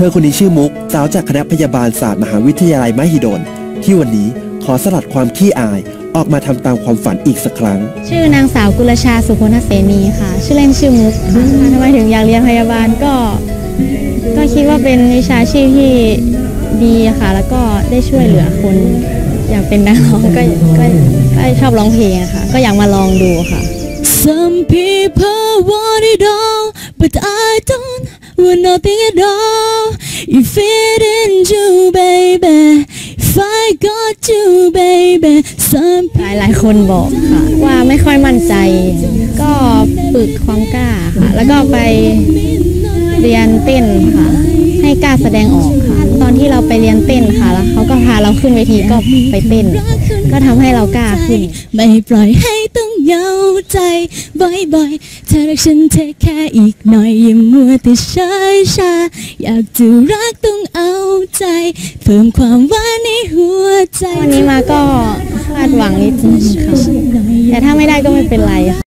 ธอคนนี้ชื่อมุก สาวจากคณะพยาบาลศาสตร์มหาวิทยาลัยมหิดล ที่วันนี้ขอสลัดความขี้อายออกมาทำตามความฝันอีกสักครั้ง ชื่อนางสาวกุลชาสุพลเสนีค่ะ ชื่อเล่นชื่อมุกค่ะทำไมถึงอยากเรียนพยาบาลก็ ก็คิดว่าเป็นวิชาชีพที่ดีค่ะ แล้วก็ได้ช่วยเหลือคน อยากเป็นนักร้องก็ก็ก็ชอบร้องเพลงอะค่ะ ก็อยากมาลองดูค่ะ Some people want it all, but I don't want nothing at all. หลายหลายๆคนบอกค่ะ ว่าไม่ค่อยมั่นใจ ก็ฝึกความกล้าค่ะ แล้วก็ไปเรียนเต้นค่ะ ให้กล้าแสดงออกค่ะ ตอนที่เราไปเรียนเต้นค่ะ แล้วเขาก็พาเราขึ้นเวทีก็ไปเต้น ก็ทำให้เรากล้าขึ้น ไม่ปล่อยให้ต้องเหงาใจ บ่อยๆ เธอรักฉันเทแค่อีกหน่อยอย่ามัวแต่เฉยชา อยากจะรักต้องเอาใจ เพิ่มความหวานใน หัวใจ วันนี้มาก็คาดหวังนิดนึงค่ะแต่ถ้าไม่ได้ก็ไม่เป็นไรค่ะ